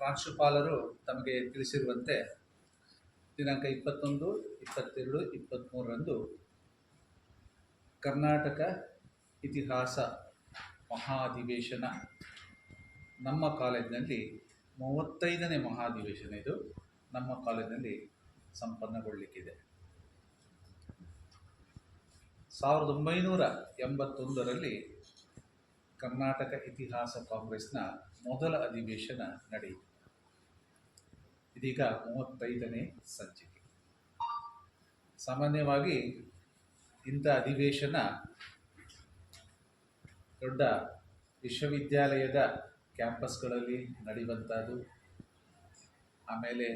ಪ್ರಾಂಶುಪಾಲರು ತಮಗೆ ತಿಳಿಸಿರುವಂತೆ ದಿನಾಂಕ ಇಪ್ಪತ್ತೊಂದು, ಇಪ್ಪತ್ತೆರಡು ಇಪ್ಪತ್ತ್ಮೂರರಂದು ಕರ್ನಾಟಕ ಇತಿಹಾಸ ಮಹಾಧಿವೇಶನ, ನಮ್ಮ ಕಾಲೇಜಿನಲ್ಲಿ ಮೂವತ್ತೈದನೇ ಮಹಾಧಿವೇಶನ ಇದು, ನಮ್ಮ ಕಾಲೇಜಿನಲ್ಲಿ ಸಂಪನ್ನಗೊಳ್ಳಲಿಕ್ಕಿದೆ ಸಾವಿರದ ಒಂಬೈನೂರ ಎಂಬತ್ತೊಂದರಲ್ಲಿ ಕರ್ನಾಟಕ ಇತಿಹಾಸ ಕಾಂಗ್ರೆಸ್ನ ಮೊದಲ ಅಧಿವೇಶನ ನಡೆಯಿತು. ಇದೀಗ ಮೂವತ್ತೈದನೇ ಸಂಚಿಕೆ. ಸಾಮಾನ್ಯವಾಗಿ ಇಂಥ ಅಧಿವೇಶನ ದೊಡ್ಡ ವಿಶ್ವವಿದ್ಯಾಲಯದ ಕ್ಯಾಂಪಸ್ಗಳಲ್ಲಿ ನಡೆಯುವಂಥದ್ದು, ಆಮೇಲೆ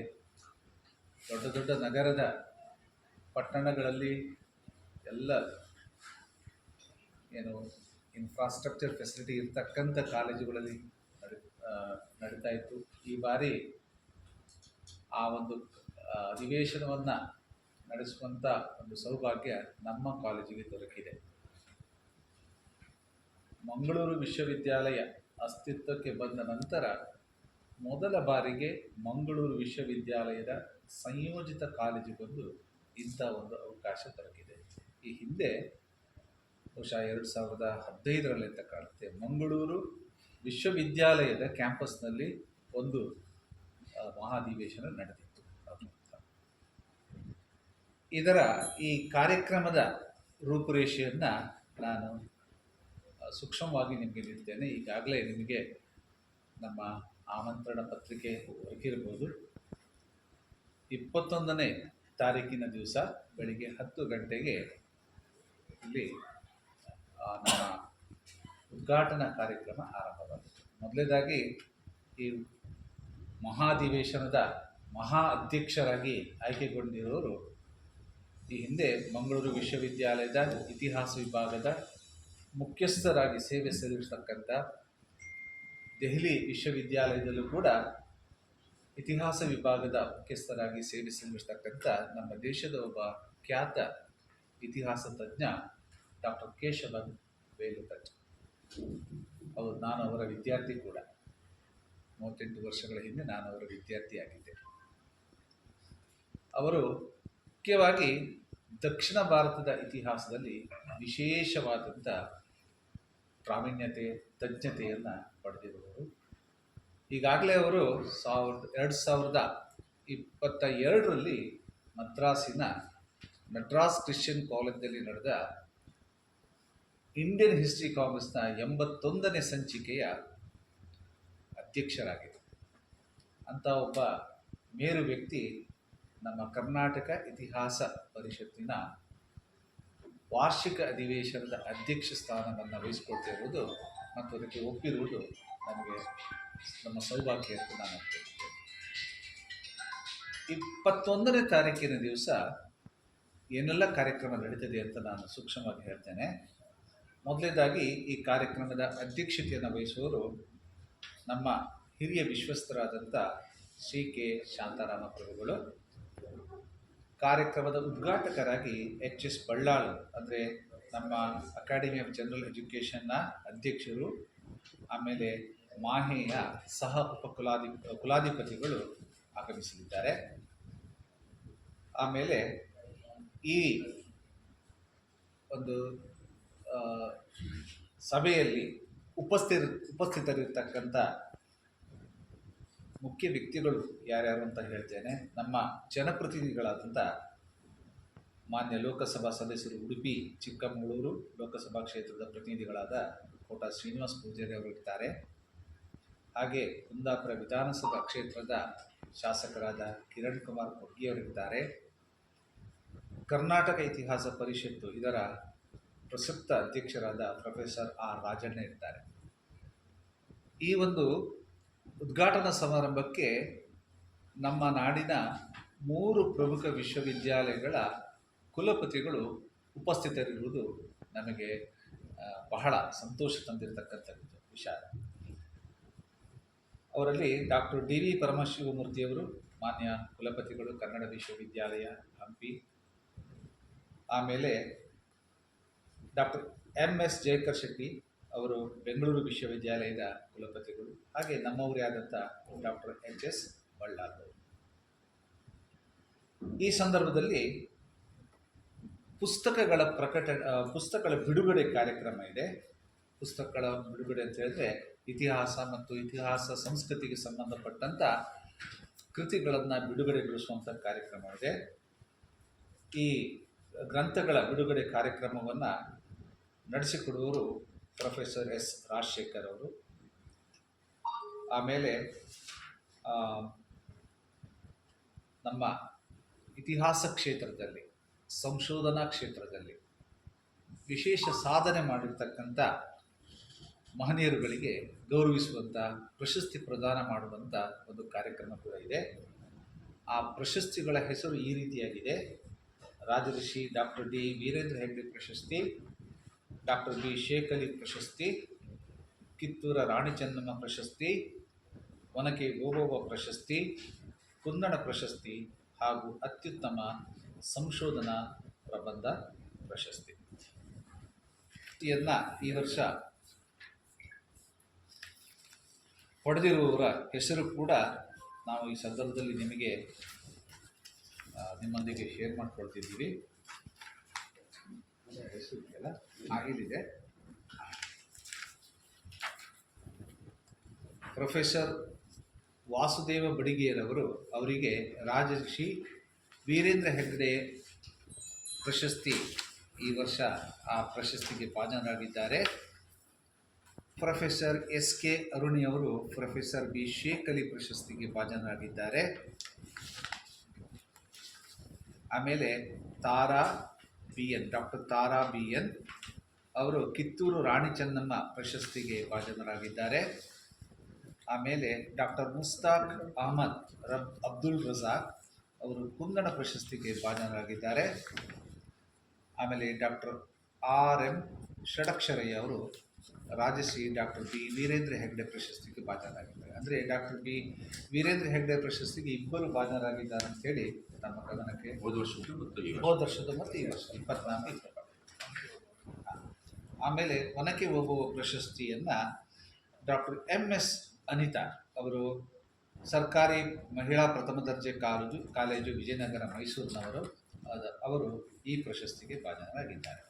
ದೊಡ್ಡ ದೊಡ್ಡ ನಗರದ ಪಟ್ಟಣಗಳಲ್ಲಿ ಎಲ್ಲ ಏನು ಇನ್ಫ್ರಾಸ್ಟ್ರಕ್ಚರ್ ಫೆಸಿಲಿಟಿ ಇರ್ತಕ್ಕಂಥ ಕಾಲೇಜುಗಳಲ್ಲಿ ನಡೆ ನಡೀತಾ ಇತ್ತು. ಈ ಬಾರಿ ಆ ಒಂದು ಅಧಿವೇಶನವನ್ನು ನಡೆಸುವಂಥ ಒಂದು ಸೌಭಾಗ್ಯ ನಮ್ಮ ಕಾಲೇಜಿಗೆ ದೊರಕಿದೆ. ಮಂಗಳೂರು ವಿಶ್ವವಿದ್ಯಾಲಯ ಅಸ್ತಿತ್ವಕ್ಕೆ ಬಂದ ನಂತರ ಮೊದಲ ಬಾರಿಗೆ ಮಂಗಳೂರು ವಿಶ್ವವಿದ್ಯಾಲಯದ ಸಂಯೋಜಿತ ಕಾಲೇಜಿಗೊಂದು ಇಂಥ ಒಂದು ಅವಕಾಶ ದೊರಕಿದೆ. ಈ ಹಿಂದೆ ಬಹುಶಃ ಎರಡು ಸಾವಿರದ ಹದಿನೈದರಲ್ಲಿ ಅಂತ ಕಾಣುತ್ತೆ. ಮಂಗಳೂರು ವಿಶ್ವವಿದ್ಯಾಲಯದ ಕ್ಯಾಂಪಸ್ನಲ್ಲಿ ಒಂದು ಮಹಾಧಿವೇಶನ ನಡೆದಿತ್ತು. ಇದರ ಈ ಕಾರ್ಯಕ್ರಮದ ರೂಪುರೇಷೆಯನ್ನು ನಾನು ಸೂಕ್ಷ್ಮವಾಗಿ ನಿಮಗೆ ನೀಡ್ತೇನೆ. ಈಗಾಗಲೇ ನಿಮಗೆ ನಮ್ಮ ಆಮಂತ್ರಣ ಪತ್ರಿಕೆ ಹೊರಗಿರ್ಬೋದು ಇಪ್ಪತ್ತೊಂದನೇ ತಾರೀಕಿನ ದಿವಸ ಬೆಳಿಗ್ಗೆ ಹತ್ತು ಗಂಟೆಗೆ ಇಲ್ಲಿ ನಮ್ಮ ಉದ್ಘಾಟನಾ ಕಾರ್ಯಕ್ರಮ ಆರಂಭವಾಗುತ್ತೆ ಮೊದಲನೇದಾಗಿ ಈ ಮಹಾಧಿವೇಶನದ ಮಹಾ ಅಧ್ಯಕ್ಷರಾಗಿ ಆಯ್ಕೆಗೊಂಡಿರೋರು. ಈ ಹಿಂದೆ ಮಂಗಳೂರು ವಿಶ್ವವಿದ್ಯಾಲಯದ ಇತಿಹಾಸ ವಿಭಾಗದ ಮುಖ್ಯಸ್ಥರಾಗಿ ಸೇವೆ ಸಲ್ಲಿಸತಕ್ಕಂಥ ದೆಹಲಿ ವಿಶ್ವವಿದ್ಯಾಲಯದಲ್ಲೂ ಕೂಡ ಇತಿಹಾಸ ವಿಭಾಗದ ಮುಖ್ಯಸ್ಥರಾಗಿ ಸೇವೆ ಸಲ್ಲಿಸತಕ್ಕಂಥ ನಮ್ಮ ದೇಶದ ಒಬ್ಬ ಖ್ಯಾತ ಇತಿಹಾಸ ತಜ್ಞ ಡಾಕ್ಟರ್ ಕೇಶವನ್ ವೇಲುಕಟ್ ಅವರು ನಾನು ಅವರ ವಿದ್ಯಾರ್ಥಿ ಕೂಡ. ಮೂವತ್ತೆಂಟು ವರ್ಷಗಳ ಹಿಂದೆ ನಾನು ಅವರ ವಿದ್ಯಾರ್ಥಿಯಾಗಿದ್ದೆ. ಅವರು ಮುಖ್ಯವಾಗಿ ದಕ್ಷಿಣ ಭಾರತದ ಇತಿಹಾಸದಲ್ಲಿ ವಿಶೇಷವಾದಂಥ ಪ್ರಾವೀಣ್ಯತೆ, ತಜ್ಞತೆಯನ್ನು ಪಡೆದಿರುವವರು. ಈಗಾಗಲೇ ಅವರು ಸಾವಿರದ, ಎರಡು ಸಾವಿರದ ಇಪ್ಪತ್ತ ಎರಡರಲ್ಲಿ ಮದ್ರಾಸಿನ ಮದ್ರಾಸ್ ಕ್ರಿಶ್ಚಿಯನ್ ಕಾಲೇಜಿನಲ್ಲಿ ನಡೆದ ಇಂಡಿಯನ್ ಹಿಸ್ಟ್ರಿ ಕಾಂಗ್ರೆಸ್ನ ಎಂಬತ್ತೊಂದನೇ ಸಂಚಿಕೆಯ ಅಧ್ಯಕ್ಷರಾಗಿದ್ದರು. ಅಂಥ ಒಬ್ಬ ಮೇರು ವ್ಯಕ್ತಿ ನಮ್ಮ ಕರ್ನಾಟಕ ಇತಿಹಾಸ ಪರಿಷತ್ತಿನ ವಾರ್ಷಿಕ ಅಧಿವೇಶನದ ಅಧ್ಯಕ್ಷ ಸ್ಥಾನವನ್ನು ವಹಿಸಿಕೊಳ್ತಿರುವುದು ಮತ್ತು ಅದಕ್ಕೆ ಒಪ್ಪಿರುವುದು ನಮಗೆ ನಮ್ಮ ಸೌಭಾಗ್ಯ ಅಂತ ನಾನು ಇಪ್ಪತ್ತೊಂದನೇ ತಾರೀಕಿನ ದಿವಸ ಏನೆಲ್ಲ ಕಾರ್ಯಕ್ರಮ ನಡೀತದೆ ಅಂತ ನಾನು ಸೂಕ್ಷ್ಮವಾಗಿ ಹೇಳ್ತೇನೆ. ಮೊದಲನೇದಾಗಿ ಈ ಕಾರ್ಯಕ್ರಮದ ಅಧ್ಯಕ್ಷತೆಯನ್ನು ವಹಿಸುವವರು ನಮ್ಮ ಹಿರಿಯ ವಿಶ್ವಸ್ತರಾದಂಥ ಶ್ರೀ ಕೆ. ಶಾಂತಾರಾಮ ಪ್ರಭುಗಳು ಕಾರ್ಯಕ್ರಮದ ಉದ್ಘಾಟಕರಾಗಿ ಎಚ್ ಎಸ್ ಬಳ್ಳಾಳು, ಅಂದರೆ ನಮ್ಮ ಅಕಾಡೆಮಿ ಆಫ್ ಜನರಲ್ ಎಜುಕೇಷನ್ನ ಅಧ್ಯಕ್ಷರು, ಆಮೇಲೆ ಮಾಹೆಯ ಸಹ ಉಪಕುಲಾಧಿ, ಕುಲಾಧಿಪತಿಗಳು ಆಗಮಿಸಲಿದ್ದಾರೆ. ಆಮೇಲೆ ಈ ಒಂದು ಸಭೆಯಲ್ಲಿ ಉಪಸ್ಥಿತ, ಉಪಸ್ಥಿತರಿರ್ತಕ್ಕಂಥ ಮುಖ್ಯ ವ್ಯಕ್ತಿಗಳು ಯಾರ್ಯಾರು ಅಂತ ಹೇಳ್ತೇನೆ. ನಮ್ಮ ಜನಪ್ರತಿನಿಧಿಗಳಾದಂಥ ಮಾನ್ಯ ಲೋಕಸಭಾ ಸದಸ್ಯರು ಉಡುಪಿ, ಚಿಕ್ಕಮಗಳೂರು ಲೋಕಸಭಾ ಕ್ಷೇತ್ರದ ಪ್ರತಿನಿಧಿಗಳಾದ ಕೋಟ ಶ್ರೀನಿವಾಸ ಪೂಜಾರಿ ಅವರು ಇರ್ತಾರೆ ಹಾಗೆ ಕುಂದಾಪುರ ವಿಧಾನಸಭಾ ಕ್ಷೇತ್ರದ ಶಾಸಕರಾದ ಕಿರಣ್ ಕುಮಾರ್ ಕೊಗ್ಗಿಯವರಿದ್ದಾರೆ ಕರ್ನಾಟಕ ಇತಿಹಾಸ ಪರಿಷತ್ತು ಇದರ ಪ್ರಸಕ್ತ ಅಧ್ಯಕ್ಷರಾದ ಪ್ರೊಫೆಸರ್ ಆರ್ ರಾಜಣ್ಣ ಇರ್ತಾರೆ. ಈ ಒಂದು ಉದ್ಘಾಟನಾ ಸಮಾರಂಭಕ್ಕೆ ನಮ್ಮ ನಾಡಿನ ಮೂರು ಪ್ರಮುಖ ವಿಶ್ವವಿದ್ಯಾಲಯಗಳ ಕುಲಪತಿಗಳು ಉಪಸ್ಥಿತರಿರುವುದು ನಮಗೆ ಬಹಳ ಸಂತೋಷ ತಂದಿರತಕ್ಕಂಥದ್ದು ವಿಚಾರ ಅವರಲ್ಲಿ ಡಾಕ್ಟರ್ ಡಿ ವಿ ಪರಮಶಿವಮೂರ್ತಿಯವರು ಮಾನ್ಯ ಕುಲಪತಿಗಳು, ಕನ್ನಡ ವಿಶ್ವವಿದ್ಯಾಲಯ ಹಂಪಿ, ಆಮೇಲೆ doctor M S Jayakar Shetty ಅವರು ಬೆಂಗಳೂರು ವಿಶ್ವವಿದ್ಯಾಲಯದ ಕುಲಪತಿಗಳು, ಹಾಗೆ ನಮ್ಮವರೇ ಆದಂಥ ಡಾಕ್ಟರ್ ಎಚ್ ಎಸ್ ಬಳ್ಳಾರ್ದವರು ಈ ಸಂದರ್ಭದಲ್ಲಿ ಪುಸ್ತಕಗಳ ಪ್ರಕಟ ಪುಸ್ತಕಗಳ ಬಿಡುಗಡೆ ಕಾರ್ಯಕ್ರಮ ಇದೆ. ಪುಸ್ತಕಗಳ ಬಿಡುಗಡೆ ಅಂತ ಹೇಳಿದ್ರೆ ಇತಿಹಾಸ ಮತ್ತು ಇತಿಹಾಸ ಸಂಸ್ಕೃತಿಗೆ ಸಂಬಂಧಪಟ್ಟಂಥ ಕೃತಿಗಳನ್ನು ಕಾರ್ಯಕ್ರಮ ಇದೆ. ಈ ಗ್ರಂಥಗಳ ಬಿಡುಗಡೆ ಕಾರ್ಯಕ್ರಮವನ್ನು ನಡೆಸಿಕೊಡುವವರು ಪ್ರೊಫೆಸರ್ ಎಸ್ ರಾಜಶೇಖರ್ ಅವರು. ಆಮೇಲೆ ನಮ್ಮ ಇತಿಹಾಸ ಕ್ಷೇತ್ರದಲ್ಲಿ, ಸಂಶೋಧನಾ ಕ್ಷೇತ್ರದಲ್ಲಿ ವಿಶೇಷ ಸಾಧನೆ ಮಾಡಿರ್ತಕ್ಕಂಥ ಮಹನೀಯರುಗಳಿಗೆ ಗೌರವಿಸುವಂಥ, ಪ್ರಶಸ್ತಿ ಪ್ರದಾನ ಮಾಡುವಂಥ ಒಂದು ಕಾರ್ಯಕ್ರಮ ಕೂಡ ಇದೆ. ಆ ಪ್ರಶಸ್ತಿಗಳ ಹೆಸರು ಈ ರೀತಿಯಾಗಿದೆ. Rajarshi doctor D. Veerendra Hegde ಪ್ರಶಸ್ತಿ. Doctor B. ಶೇಖಲಿ ಪ್ರಶಸ್ತಿ, ಕಿತ್ತೂರ ರಾಣಿ ಚೆನ್ನಮ್ಮ ಪ್ರಶಸ್ತಿ, ಒನಕೆ ಓಬವ್ವ ಪ್ರಶಸ್ತಿ ಕುಂದಣ ಪ್ರಶಸ್ತಿ ಹಾಗೂ ಅತ್ಯುತ್ತಮ ಸಂಶೋಧನಾ ಪ್ರಬಂಧ ಪ್ರಶಸ್ತಿ. ಇದನ್ನು ಈ ವರ್ಷ ಪಡೆದಿರುವವರ ಹೆಸರು ಕೂಡ ನಾವು ಈ ಸಂದರ್ಭದಲ್ಲಿ ನಿಮಗೆ ನಿಮ್ಮೊಂದಿಗೆ ಶೇರ್ ಮಾಡ್ಕೊಳ್ತಿದ್ದೀವಿ. ಹೆಸರು ಇದೆಯಲ್ಲ ಪ್ರೊಫೆಸರ್ ವಾಸುದೇವ ಬಡಿಗೆಯರವರು ಅವರಿಗೆ ರಾಜರ್ಷಿ ವೀರೇಂದ್ರ ಹೆಗ್ಗಡೆ ಪ್ರಶಸ್ತಿ ಈ ವರ್ಷ ಆ ಪ್ರಶಸ್ತಿಗೆ ಭಾಜನರಾಗಿದ್ದಾರೆ ಪ್ರೊಫೆಸರ್ ಎಸ್ ಕೆ ಅರುಣಿ ಅವರು ಪ್ರೊಫೆಸರ್ ಬಿ ಶೇಖ್ ಅಲಿ ಪ್ರಶಸ್ತಿಗೆ ಭಾಜನರಾಗಿದ್ದಾರೆ ಆಮೇಲೆ Tara B N doctor Tara B N ಅವರು ಕಿತ್ತೂರು ರಾಣಿ ಚೆನ್ನಮ್ಮ ಪ್ರಶಸ್ತಿಗೆ ಭಾಜನರಾಗಿದ್ದಾರೆ. ಆಮೇಲೆ ಡಾಕ್ಟರ್ ಮುಸ್ತಾಕ್ ಅಹಮದ್ ರಬ್ ಅಬ್ದುಲ್ ರಜಾಕ್ ಅವರು ಕುಂದಣ ಪ್ರಶಸ್ತಿಗೆ ಭಾಜನರಾಗಿದ್ದಾರೆ. ಆಮೇಲೆ ಡಾಕ್ಟರ್ ಆರ್ ಎಂ ಷಡಕ್ಷರಯ್ಯ ಅವರು ರಾಜಶ್ರೀ ಡಾಕ್ಟರ್ ಬಿ ವೀರೇಂದ್ರ ಹೆಗ್ಡೆ ಪ್ರಶಸ್ತಿಗೆ ಭಾಜನರಾಗಿದ್ದಾರೆ ಅಂದರೆ ಡಾಕ್ಟರ್ ಬಿ ವೀರೇಂದ್ರ ಹೆಗ್ಡೆ ಪ್ರಶಸ್ತಿಗೆ ಇಬ್ಬರು ಭಾಜನರಾಗಿದ್ದಾರೆ ಅಂತೇಳಿ ನಮ್ಮ ಗಮನಕ್ಕೆ ಹೋದ ವರ್ಷದ ಮತ್ತು ಹೋದ ವರ್ಷದ ಮತ್ತು ಈ ವರ್ಷ. ಇಪ್ಪತ್ನಾಲ್ಕು ಆಮೇಲೆ ಒನಕೆ ಹೋಗುವ ಪ್ರಶಸ್ತಿಯನ್ನು ಡಾಕ್ಟರ್ ಎಂ ಎಸ್ ಅನಿತಾ ಅವರು ಸರ್ಕಾರಿ ಮಹಿಳಾ ಪ್ರಥಮ ದರ್ಜೆ ಕಾಲೇಜು ಕಾಲೇಜು ವಿಜಯನಗರ ಮೈಸೂರಿನವರು ಅದ ಅವರು ಈ ಪ್ರಶಸ್ತಿಗೆ ಭಾಜನರಾಗಿದ್ದಾರೆ